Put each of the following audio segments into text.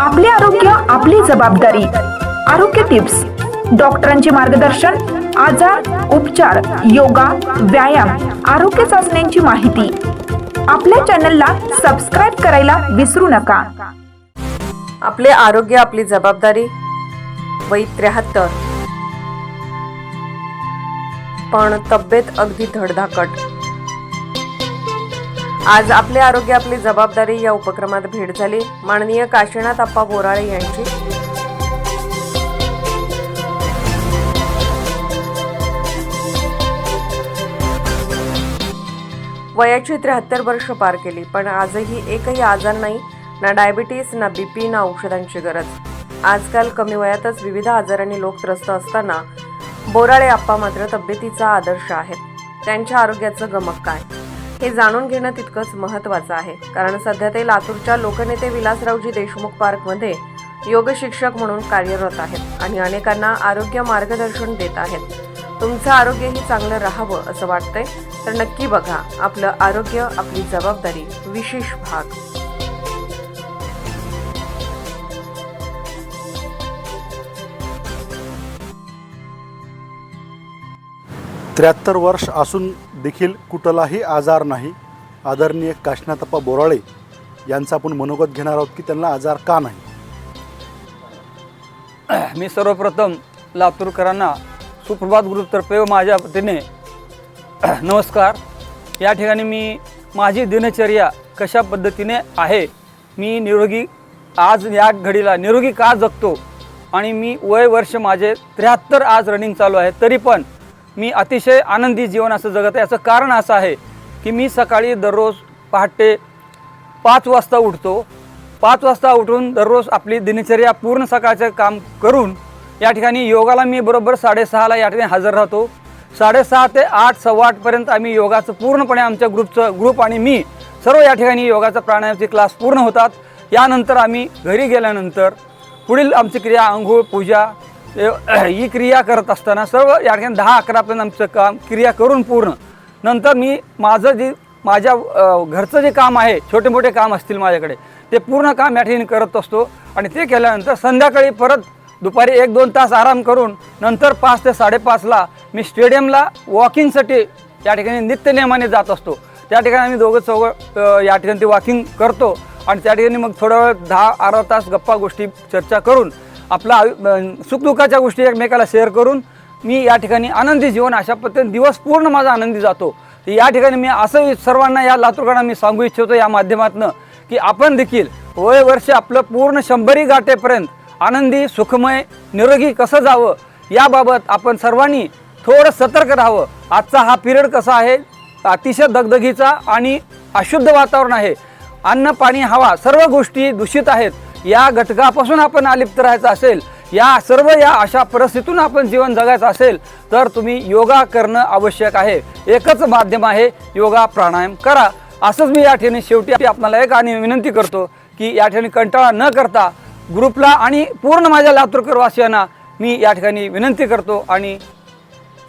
आपले आरोग्य आपली जबाबदारी. आरोग्य टिप्स. डॉक्टरांचे मार्गदर्शन आजार उपचार योगा व्यायाम आरोग्य चाचण्यांची माहिती. आपल्या चॅनलला सबस्क्राईब करायला विसरू नका. आपले आरोग्य आपली जबाबदारी. वय त्र्याहत्तर पण तब्येत अगदी धडधाकट. आज आपले आरोग्य आपली जबाबदारी या उपक्रमात भेट झाली. माननीय काशीनाथ अप्पा बोराळे यांची. वयाची त्र्याहत्तर वर्ष पार केली पण आजही एकही आजार नाही ना डायबिटीस ना बीपी ना औषधांची गरज. आजकाल कमी वयातच विविध आजारांनी लोक त्रस्त असताना बोराळे आप्पा मात्र तब्येतीचा आदर्श आहेत. त्यांच्या आरोग्याचं गमक काय? हे जाणून घेणं तितकंच महत्त्वाचं आहे. कारण सध्या ते लातूरच्या लोकनेते विलासरावजी देशमुख पार्कमध्ये योग शिक्षक म्हणून कार्यरत आहेत आणि अनेकांना आरोग्य मार्गदर्शन देत आहेत. तुमचं आरोग्यही चांगलं राहावं असं वाटतंय? तर नक्की बघा. आपलं आरोग्य आपली जबाबदारी. विशेष भाग. त्र्याहत्तर वर्ष असून देखील कुठलाही आजार नाही. आदरणीय काशनाथप्पा बोराळे यांचा आपण मनोगत घेणार आहोत की त्यांना आजार का नाही? मी सर्वप्रथम लातूरकरांना सुप्रभात ग्रुपतर्फे व माझ्या वतीने नमस्कार. या ठिकाणी मी माझी दिनचर्या कशा पद्धतीने आहे मी निरोगी आज या घडीला निरोगी का जगतो आणि मी वय वर्ष माझे त्र्याहत्तर आज रनिंग चालू आहे तरी पण मी अतिशय आनंदी जीवन असं जगत आहे. याचं कारण असं आहे की मी सकाळी दररोज पहाटे पाच वाजता उठतो. पाच वाजता उठून दररोज आपली दिनचर्या पूर्ण सकाळचं काम करून या ठिकाणी योगाला मी बरोबर साडेसहाला या ठिकाणी हजर राहतो. साडेसहा ते आठ सव्वा आठपर्यंत आम्ही योगाचं पूर्णपणे आमच्या ग्रुपचं ग्रुप आणि मी सर्व या ठिकाणी योगाचा प्राणायामचे क्लास पूर्ण होतात. यानंतर आम्ही घरी गेल्यानंतर पुढील आमची क्रिया आंघोळ पूजा ही क्रिया करत असताना सर्व या ठिकाणी दहा अकरापर्यंत आमचं काम क्रिया करून पूर्ण. नंतर मी माझं जे माझ्या घरचं जे काम आहे छोटे मोठे काम असतील माझ्याकडे ते पूर्ण काम या ठिकाणी करत असतो. आणि ते केल्यानंतर संध्याकाळी परत दुपारी एक दोन तास आराम करून नंतर पाच ते साडेपाचला मी स्टेडियमला वॉकिंगसाठी या ठिकाणी नित्यनियमाने जात असतो. त्या ठिकाणी आम्ही दोघं चौघं या ठिकाणी ते वॉकिंग करतो. आणि त्या ठिकाणी मग थोडा वेळ दहा अर्धा तास गप्पा गोष्टी चर्चा करून आपला आयु- सुखदुःखाच्या गोष्टी एकमेकाला शेअर करून मी या ठिकाणी आनंदी जीवन अशा पद्धतीने दिवस पूर्ण माझा आनंदी जातो. तर या ठिकाणी मी असं सर्वांना या लातूरकरांना मी सांगू इच्छितो या माध्यमातून की आपण देखील वय वर्ष आपलं पूर्ण शंभरी गाठेपर्यंत आनंदी सुखमय निरोगी कसं जावं याबाबत आपण सर्वांनी थोडं सतर्क राहावं. आजचा हा पिरियड कसा आहे? अतिशय दगदगीचा आणि अशुद्ध वातावरण आहे. अन्न पाणी हवा सर्व गोष्टी दूषित आहेत. या घटकापासून आपण अलिप्त राहायचं असेल या सर्व या अशा परिस्थितीतून आपण जीवन जगायचं असेल तर तुम्ही योगा करणं आवश्यक आहे. एकच माध्यम आहे योगा प्राणायाम करा. असंच मी या ठिकाणी शेवटी आपल्याला एक आणि विनंती करतो की या ठिकाणी कंटाळा न करता ग्रुपला आणि पूर्ण माझ्या लातूरकर वासियांना मी या ठिकाणी विनंती करतो आणि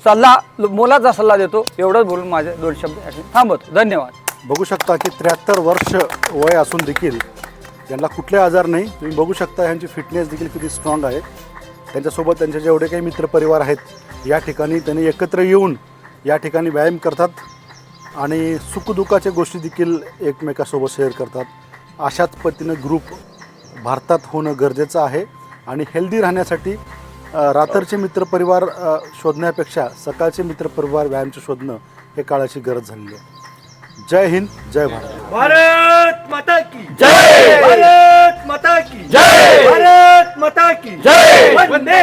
सल्ला मोलाचा सल्ला देतो. एवढंच बोलून माझे दोन शब्द या ठिकाणी थांबवतो. धन्यवाद. बघू शकता की त्र्याहत्तर वर्ष वय असून देखील यांना कुठले आजार नाही. तुम्ही बघू शकता ह्यांची फिटनेस देखील किती स्ट्रॉंग आहे. त्यांच्यासोबत त्यांचे जेवढे काही मित्रपरिवार आहेत या ठिकाणी त्यांनी एकत्र येऊन या ठिकाणी व्यायाम करतात आणि सुखदुःखाच्या गोष्टी देखील एकमेकासोबत शेअर करतात. अशाच पद्धतीनं ग्रुप भारतात होणं गरजेचं आहे आणि हेल्दी राहण्यासाठी रात्रचे रात्रीचे मित्रपरिवार शोधण्यापेक्षा सकाळचे मित्रपरिवार व्यायामचं शोधणं हे काळाची गरज झालेली आहे. जय हिंद जय भारत भारत माता की जय! भारत माता की जय! भारत माता की जय! वंदे